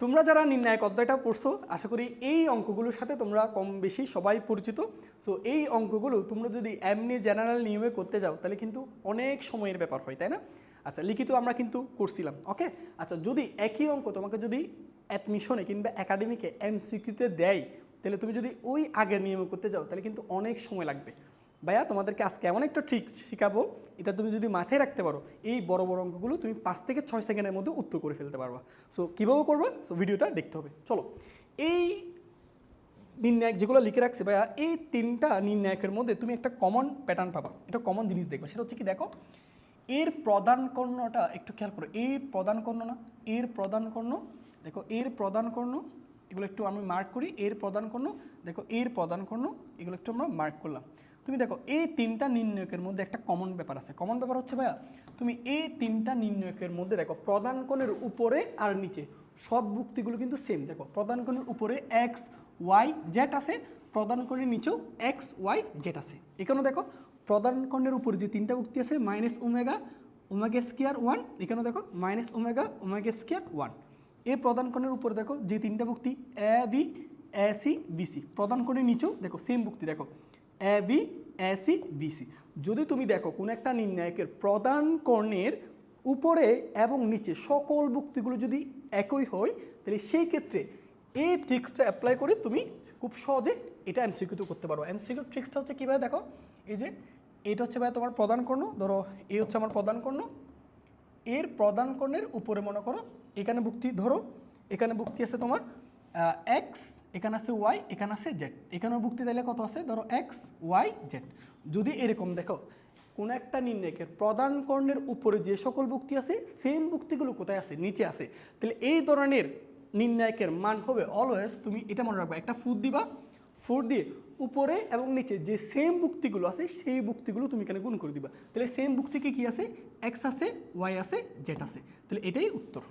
তোমরা যারা নির্ণায়ক অধ্যায়টা পড়ছো, আশা করি এই অঙ্কগুলোর সাথে তোমরা কম বেশি সবাই পরিচিত। সো এই অঙ্কগুলো তোমরা যদি এমনি জেনারেল নিয়মে করতে যাও, তাহলে কিন্তু অনেক সময়ের ব্যাপার হয়, তাই না? আচ্ছা লিখিত আমরা কিন্তু করছিলাম ওকে আচ্ছা যদি একই অঙ্ক তোমাকে যদি অ্যাডমিশনে কিংবা একাডেমিকে এমসিকিউতে দেয়, তাহলে তুমি যদি ওই আগের নিয়মে করতে যাও, তাহলে কিন্তু অনেক সময় লাগবে। ভাইয়া, তোমাদেরকে আজকে এমন একটা ট্রিক্স শেখাবো, এটা তুমি যদি মাথায় রাখতে পারো, এই বড় বড় অঙ্কগুলো তুমি পাঁচ থেকে ছয় সেকেন্ডের মধ্যে উত্তর করে ফেলতে পারবা। সো কীভাবে করবা? সো ভিডিওটা দেখতে হবে। চলো। এই নির্ণায়ক যেগুলো লিখে রাখছে, ভাইয়া, এই তিনটা নির্ণায়কের মধ্যে তুমি একটা কমন প্যাটার্ন পাবা। এটা কমন জিনিস দেখবে। সেটা হচ্ছে কি, দেখো, এর প্রধান কর্ণটা একটু খেয়াল করো। এর প্রধান কর্ণ না এর প্রধান কর্ণ, দেখো এর প্রধান কর্ণ, এগুলো একটু আমি মার্ক করি। এর প্রধান কর্ণ, দেখো এর প্রধান কর্ণ, এগুলো একটু আমরা মার্ক করলাম। তুমি দেখো এই তিনটা নির্ণয়কের মধ্যে একটা কমন ব্যাপার আছে। কমন ব্যাপার হচ্ছে ভাইয়া, তুমি এই তিনটা নির্ণয়কের মধ্যে দেখো, প্রধান কোণের উপরে আর নিচে, সব বুক্তিগুলো কিন্তু সেম দেখো, প্রধান কোণের উপরে এক্স ওয়াই জেড আছে, প্রধান কোণের নিচেও এক্স ওয়াই জেড আছে। এখানেও দেখো, প্রধান কোণের উপরে যে তিনটা বুক্তি আছে minus omega omega square one এখানে দেখো minus omega omega square one এই প্রধান কোণের উপরে দেখো, যে তিনটা বুক্তি A B A C BC প্রধান কোণের নিচেও দেখো সেম বুক্তি দেখো A B, A C BC যদি তুমি দেখো কোন একটা নির্ণায়কের প্রধান কর্ণের উপরে এবং নিচে সকল বুক্তিগুলো যদি একই হয়, তাহলে সেই ক্ষেত্রে এই ট্রিক্সটা অ্যাপ্লাই করে তুমি খুব সহজে এটা এমসিকিউতে করতে পারো। এমসিকিউ ট্রিক্সটা হচ্ছে কীভাবে দেখো? এই যে, এটা হচ্ছে ভাই তোমার প্রধান কর্ণ, ধরো এই হচ্ছে আমার প্রধান কর্ণ। এর প্রধান কর্ণের উপরে মনে করো, এখানে বুক্তি ধরো, এখানে বুক্তি আছে তোমার এক্স এখানে আছে ওয়াই এখানে আছে জেড এখানেও বুক্তি তাহলে কত আছে? ধরো এক্স ওয়াই জেড যদি এরকম দেখো, কোন একটা নির্ণয়কের প্রধান কর্ণের উপরে যে সকল বুক্তি আছে সেম বুক্তিগুলো কোথায় আছে? নিচে আছে। তাহলে এই ধরনের নির্ণায়কের মান হবে অলওয়েজ তুমি এটা মনে রাখবা, একটা ফুট দিবা ফোর দিয়ে উপরে এবং নিচে যে সেম বুক্তিগুলো আছে, সেই বুক্তিগুলো তুমি এখানে গুণ করে দিবা। তাহলে সেম বুক্তিকে কি আছে? এক্স আছে ওয়াই আছে জেড আছে। তাহলে এটাই উত্তর।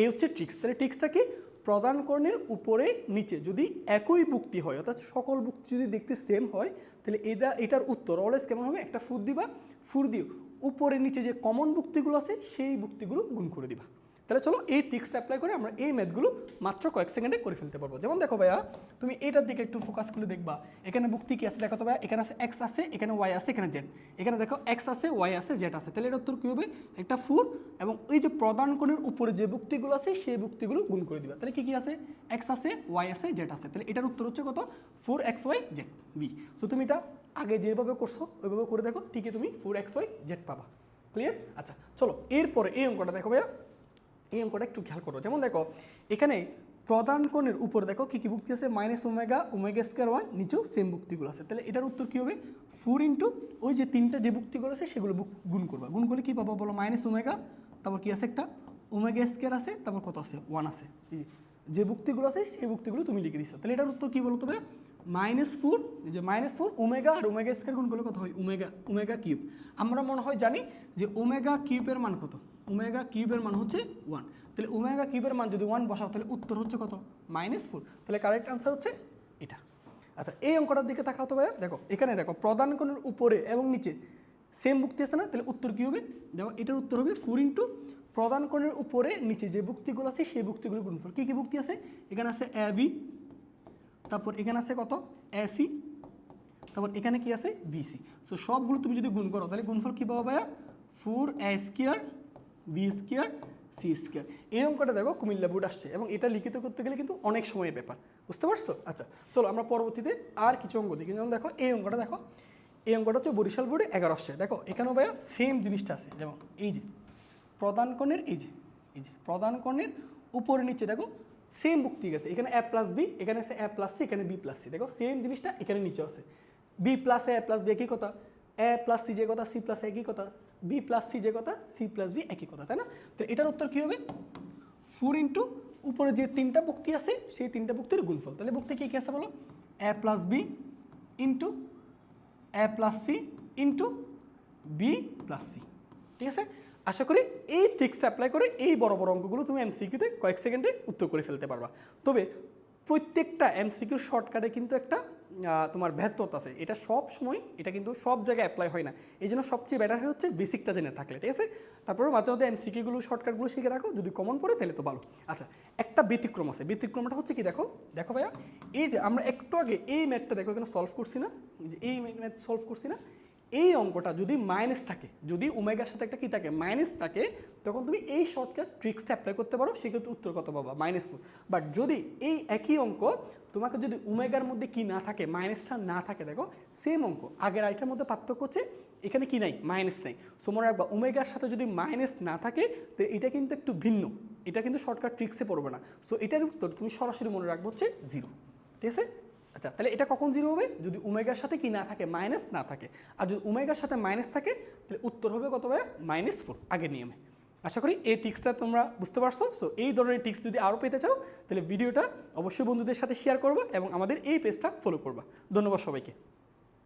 এই হচ্ছে ট্রিক্স তাহলে ট্রিক্সটা কি? প্রধান কর্ণের উপরে নিচে যদি একই বুক্তি হয়, অর্থাৎ সকল বুক্তি যদি দেখতে সেম হয়, তাহলে এটা, এটার উত্তর অলওয়েজ কেমন হবে? একটা ফুট দিবা, ফুর দিয়ে উপরে নিচে যে কমন বুক্তিগুলো আছে, সেই বুক্তিগুলো গুণ করে দিবা। তাহলে চলো এই টিক্সটা অ্যাপ্লাই করে আমরা এই ম্যাথগুলো মাত্র কয়েক সেকেন্ডে করে ফেলতে পারব। যেমন দেখো ভাইয়া, তুমি এটার দিকে একটু ফোকাস করে দেখবা। এখানে বুক্তি কি আছে দেখো তো ভাইয়া? এখানে আছে এক্স আছে, এখানে ওয়াই আছে, এখানে জেড এখানে দেখো এক্স আছে ওয়াই আছে জেড আছে। তাহলে এর উত্তর কী হবে? একটা ফুর এবং এই যে প্রধান কোণের উপরে যে বুক্তিগুলো আছে, সেই বুক্তিগুলো গুণ করে দিবা। তাহলে কি কি আছে? এক্স আছে ওয়াই আছে জেড আছে। তাহলে এটার উত্তর হচ্ছে কত? Four x Y Z B so তুমি এটা আগে যেভাবে করছ, ওইভাবে করে দেখো, ঠিকই তুমি ফোর এক্স ওয়াই জেড পাবা। ক্লিয়ার আচ্ছা চলো, এরপরে এই অঙ্কটা দেখো ভাইয়া। এই অঙ্কটা একটু খেয়াল করো। যেমন দেখো, এখানে প্রধান কোণের উপর দেখো কী কী বুক্তি আছে? Minus omega omega square one নিচেও সেম বুক্তিগুলো আছে। তাহলে এটার উত্তর কী হবে? ফোর ইন্টু ওই যে তিনটা যে বুক্তিগুলো আছে, সেগুলো বুক- গুণ করবা। গুণ করলে কী পাবো বলো? মাইনাস ওমেগা তারপর কী আছে একটা? ওমেগা স্কোয়ার আছে, তারপর কত আছে? ওয়ান আছে। যে বুক্তিগুলো আছে, সেই বুক্তিগুলো তুমি লিখে দিচ্ছ তাহলে এটার উত্তর কী বলো তবে মাইনাস ফোর যে মাইনাস ফোর ওমেগা আর ওমেগা স্কোয়ার গুণ করলে কত হয়? ওমেগা ওমেগা কিউব আমরা মনে হয় জানি যে ওমেগা কিউবের মান কত? ওমেগা কিউবের মান হচ্ছে ওয়ান তাহলে ওমেগা কিউবের মান যদি ওয়ান বসাও, তাহলে উত্তর হচ্ছে কত? মাইনাস ফোর তাহলে কারেক্ট আনসার হচ্ছে এটা। আচ্ছা এই অঙ্কটার দিকে তাকাও তো ভাইয়া। দেখো, এখানে দেখো, প্রধান কোণের উপরে এবং নিচে সেম বুক্তি আছে না? তাহলে উত্তর কী হবে? দেখো, এটার উত্তর হবে ফোর ইন্টু প্রধান কোণের উপরে নিচে যে বুক্তিগুলো আছে, সেই বুক্তিগুলো গুণফল। কী কী বুক্তি আছে? এখানে আছে বি তারপর এখানে আছে কত? এসি তারপর এখানে কি আছে? বিসি সো সবগুলো তুমি যদি গুণ করো, তাহলে গুণফল কী পাবো ভাইয়া? Four a square b square c square এই অঙ্কটা দেখো কুমিল্লা বোর্ড আসছে এবং এটা লিখিত করতে গেলে কিন্তু অনেক সময়ের ব্যাপার। বুঝতে পারছ? আচ্ছা চলো আমরা পরবর্তীতে আর কিছু অঙ্ক দেখি। যেমন দেখো, এই অঙ্কটা দেখো, এই অঙ্কটা হচ্ছে বরিশাল বোর্ডে এগারো আসছে। দেখো এখানেও ভাইয়া সেম জিনিসটা আছে। যেমন এই যে, প্রধান কোণের এই যে এই যে, প্রধান কোণের উপরে নিচে দেখো সেম বুক্তি গেছে এখানে এ প্লাস বি এখানে আছে এ প্লাস সি এখানে বি প্লাস সি দেখো সেম জিনিসটা এখানে নিচে আছে। B plus a plus b একই কথা। এ প্লাস সি যে কথা সি প্লাস একই কথা বি প্লাস সি যে কথা সি প্লাস বি একই কথা, তাই না? তো এটার উত্তর কী হবে? ফোর ইন্টু উপরে যে তিনটা বুক্তি আছে, সেই তিনটা বুক্তির গুণফল। তাহলে বুক্তি কী কী আছে বলো? A plus b into a plus c into b plus c ঠিক আছে? আশা করি এই ট্রিক্সটা অ্যাপ্লাই করে এই বড় বড় অঙ্কগুলো তুমি এমসিকিউতে কয়েক সেকেন্ডে উত্তর করে ফেলতে পারবা। তবে প্রত্যেকটা এমসিকিউ শর্টকাটে কিন্তু একটা তোমার ব্যর্থতা আছে। এটা সব সময়, এটা কিন্তু সব জায়গায় অ্যাপ্লাই হয় না। এই জন্য সবচেয়ে বেটার হচ্ছে বেসিকটা জেনে থাকলে, ঠিক আছে? তারপরে মাঝে মধ্যে এমসিকিউগুলো শর্টকাটগুলো শিখে রাখো। যদি কমন পড়ে, তাহলে তো ভালো। আচ্ছা একটা ব্যতিক্রম আছে। ব্যতিক্রমটা হচ্ছে কি দেখো? দেখো ভাইয়া, এই যে আমরা একটু আগে এই ম্যাথটা দেখো, এখানে সলভ করছি না? যে এই ম্যাথ সলভ করছি না? এই অঙ্কটা যদি মাইনাস থাকে, যদি ওমেগার সাথে একটা কি থাকে মাইনাস থাকে, তখন তুমি এই শর্টকাট ট্রিক্সটা অ্যাপ্লাই করতে পারো, সেক্ষেত্রে উত্তর কত পাবা? মাইনাস ফোর বাট যদি এই একই অঙ্ক তোমাকে যদি ওমেগার মধ্যে কি না থাকে মাইনাসটা না থাকে, দেখো সেম অঙ্ক। আগের আইটার মধ্যে পার্থক্য হচ্ছে, এখানে কি নাই? মাইনাস নাই। সো মনে রাখবা, ওমেগার সাথে যদি মাইনাস না থাকে, তো এটা কিন্তু একটু ভিন্ন। এটা কিন্তু শর্টকাট ট্রিক্সে পড়বে না। সো এটার উত্তর তুমি সরাসরি মনে রাখব হচ্ছে জিরো ঠিক আছে? আচ্ছা তাহলে এটা কখন জিরো হবে? যদি ওমেগার সাথে কি না থাকে মাইনাস না থাকে। আর যদি ওমেগার সাথে মাইনাস থাকে, তাহলে উত্তর হবে কত হবে মাইনাস ফোর আগের নিয়মে। আশা করি এই টিক্সটা তোমরা বুঝতে পারছ। সো এই ধরনের টিক্স যদি আরও পেতে চাও, তাহলে ভিডিওটা অবশ্যই বন্ধুদের সাথে শেয়ার করব এবং আমাদের এই পেজটা ফলো করবা। ধন্যবাদ সবাইকে।